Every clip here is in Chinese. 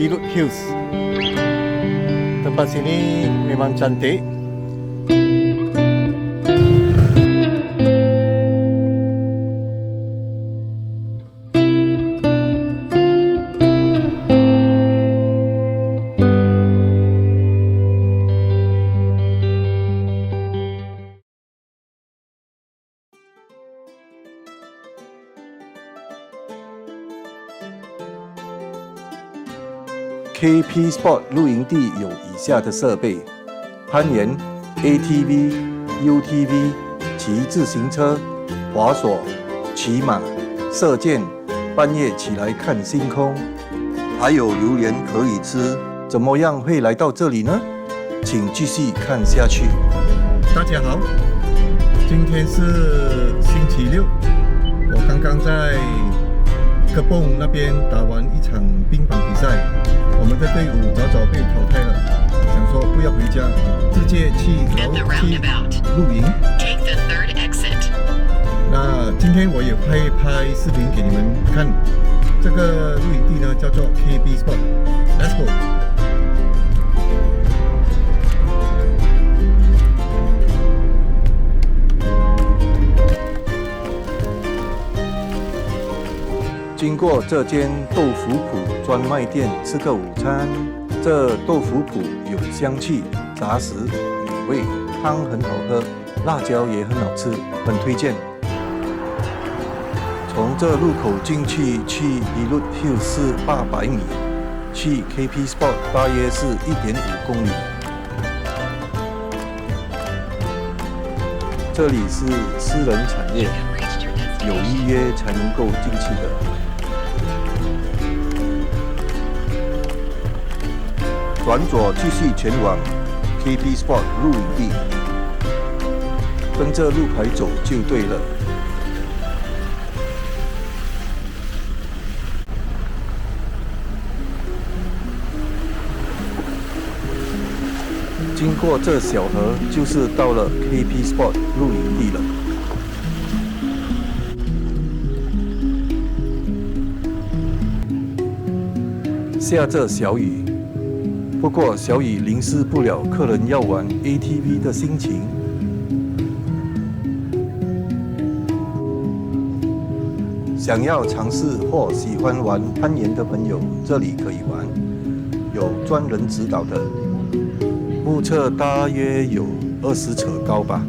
Bilut Hills. Tempat sini memang cantik. KP Sport 露营地有以下的设备：攀岩、ATV、UTV、骑自行车、滑索、骑马、射箭，半夜起来看星空，还有榴莲可以吃。怎么样会来到这里呢？请继续看下去。大家好，今天是星期六，我刚刚在科蹦那边打完一场冰棒比赛。我们的队伍早早被淘汰了，想说不要回家，直接去楼梯露营。那今天我也会拍视频给你们看，这个露营地呢叫做 KB Sport，Let's go。经过这间豆腐铺专卖店吃个午餐，这豆腐铺有香气、杂食、美味，汤很好喝，辣椒也很好吃，很推荐。从这路口进去去一路 hill 是八百米，去 KP Spot 大约是一点五公里。这里是私人产业，有预约才能够进去的。转左继续前往 KP Sport 露营地，跟着路牌走就对了。经过这小河，就是到了 KP Sport 露营地了。下着小雨。不过小雨淋湿不了客人要玩 ATV 的心情。想要尝试或喜欢玩攀岩的朋友，这里可以玩，有专人指导的。目测大约有二十尺高吧。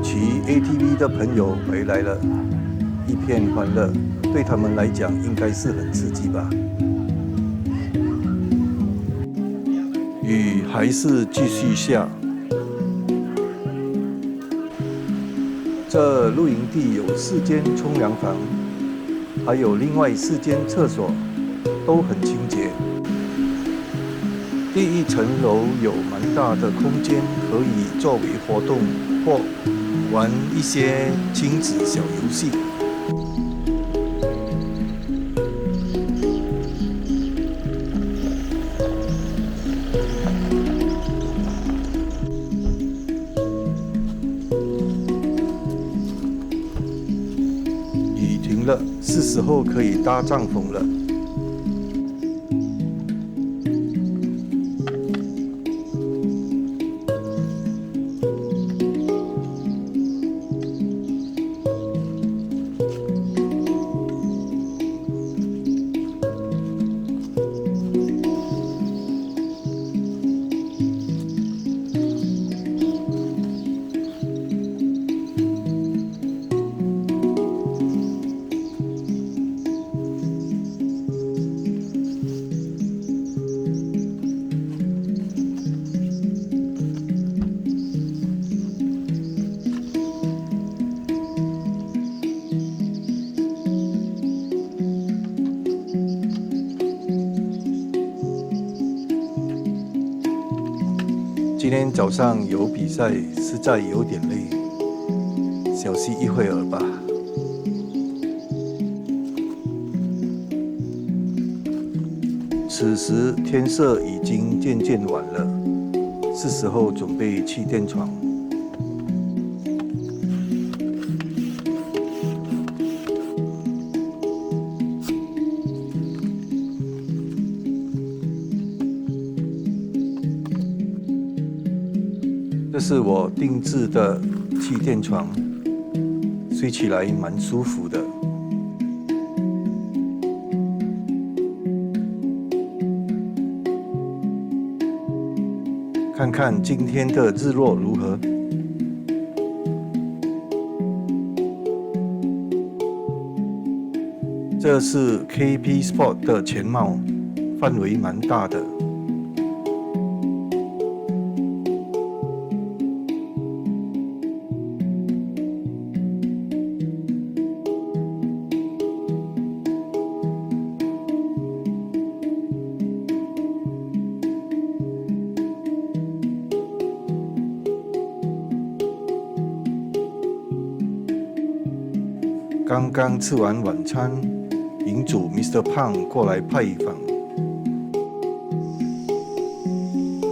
骑 ATV 的朋友回来了，一片欢乐。对他们来讲，应该是很刺激吧。雨还是继续下。这露营地有四间冲凉房，还有另外四间厕所，都很清洁。第一层楼有蛮大的空间，可以作为活动或玩一些亲子小游戏。是时候可以搭帐篷了。今天早上有比赛，实在有点累，小息一会儿吧。此时天色已经渐渐晚了，是时候准备去垫床。是我定制的气垫床，睡起来蛮舒服的。看看今天的日落如何？这是 KP Sport 的全貌，范围蛮大的。刚刚吃完晚餐，营主 Mr. 胖过来拜访，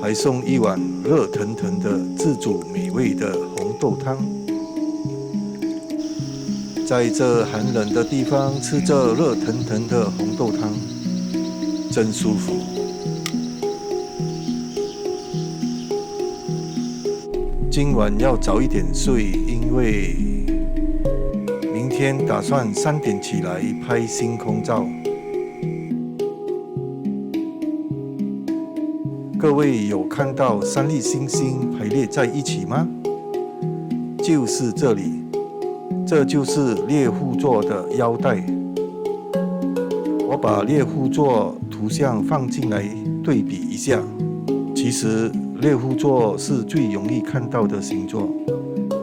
还送一碗热腾腾的自煮美味的红豆汤。在这寒冷的地方吃这热腾腾的红豆汤，真舒服。今晚要早一点睡，因为。天打算三点起来拍星空照。各位有看到三粒星星排列在一起吗？就是这里，这就是猎户座的腰带。我把猎户座图像放进来对比一下。其实猎户座是最容易看到的星座。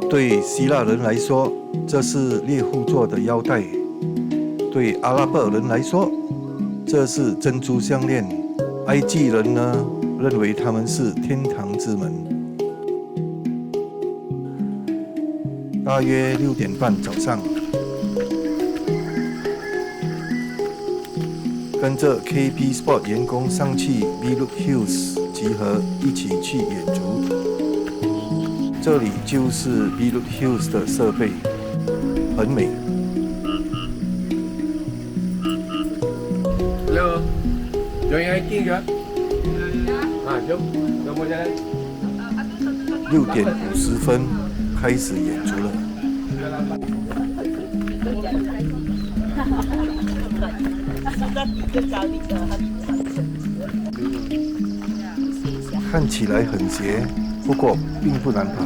对希腊人来说。这是猎户座的腰带，对阿拉伯人来说，这是珍珠项链。埃及人呢，认为他们是天堂之门。大约六点半早上，跟着 KP Sport 员工上去 V Look Hills 集合，一起去远足。这里就是 b l u e Hills 的设备，很美。Hello，有人进去？啊，有，有没人？六点五十分开始演出了。看起来很邪。不过并不难爬。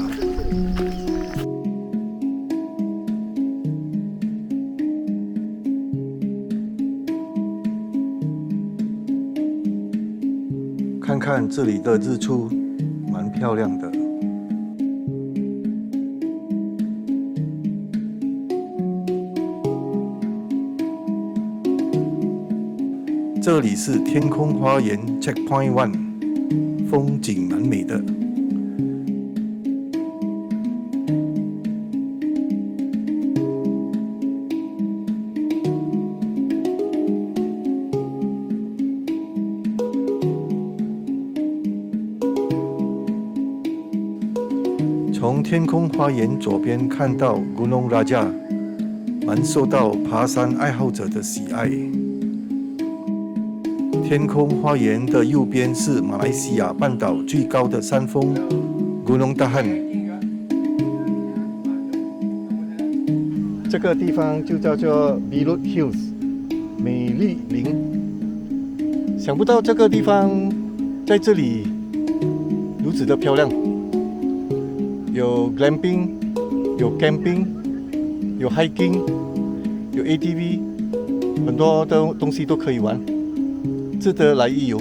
看看这里的日出，蛮漂亮的。这里是天空花园 Checkpoint One，风景蛮美的。从天空花园左边看到 Gunung Raja，蛮受到爬山爱好者的喜爱。天空花园的右边是马来西亚半岛最高的山峰 Gunung Dahan。这个地方就叫做 Bilut Hills，美丽林。想不到这个地方在这里如此的漂亮。有 glamping，有 camping，有 hiking，有 ATV，很多的东西都可以玩，值得来一游。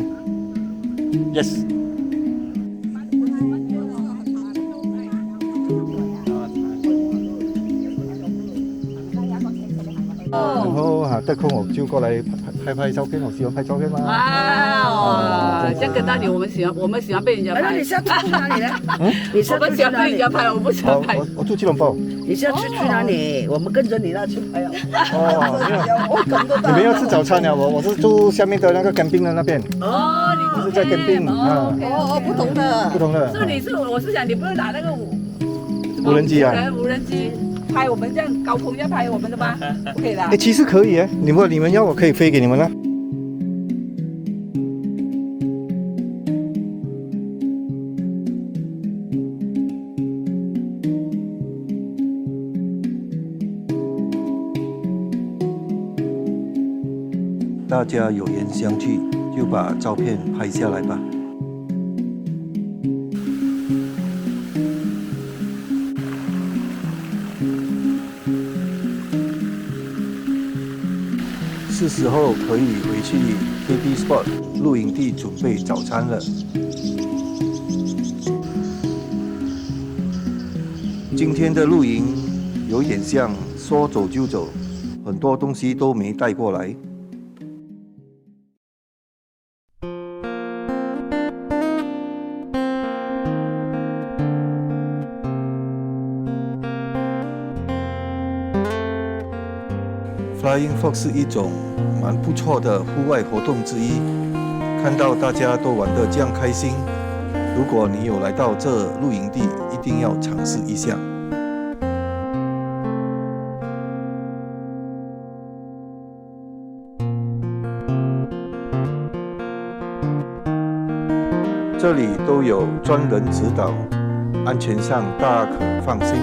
Yes。然后哈得空我就过来拍拍拍照片，我喜欢拍照片吗。啊，像跟到你我们喜欢，我们喜欢被人家拍。那你是要去哪里呢？嗯，你是我们喜欢被人家拍，我不喜欢拍。我我住吉隆坡。你是要去去哪里？我们跟着你那去拍啊。哦，你们要吃早餐了？我我是住下面的那个干冰的那边。哦，你是在干冰啊？哦哦，不同的，不同的。是你是我是想你不是拿那个无无人机啊？无人机。拍我们这样高空要拍我们的吗？不可以的。哎，其实可以啊，你们你们要我可以飞给你们啊。大家有缘相聚，就把照片拍下来吧。时候可以回去 KB Spot 露营地准备早餐了。今天的露营有点像说走就走，很多东西都没带过来。Flying Fox 是一种蛮不错的户外活动之一，看到大家都玩得这样开心，如果你有来到这露营地，一定要尝试一下。这里都有专人指导，安全上大可放心。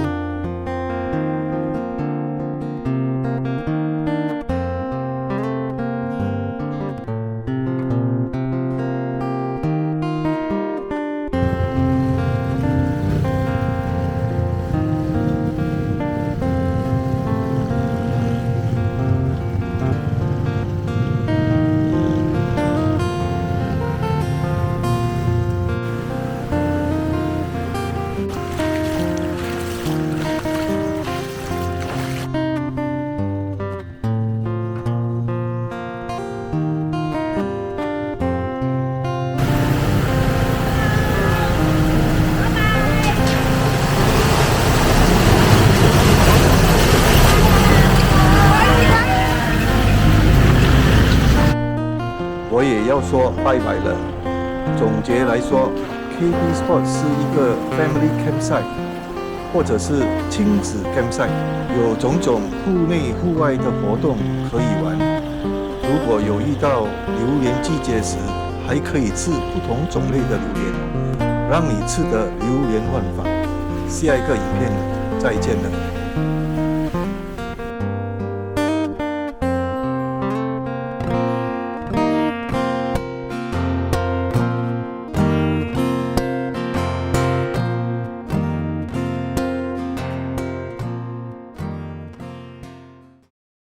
说拜拜了。总结来说，KB Sport 是一个 family campsite，或者是亲子 campsite，有种种户内户外的活动可以玩。如果有遇到榴莲季节时，还可以吃不同种类的榴莲，让你吃得流连忘返。下一个影片再见了。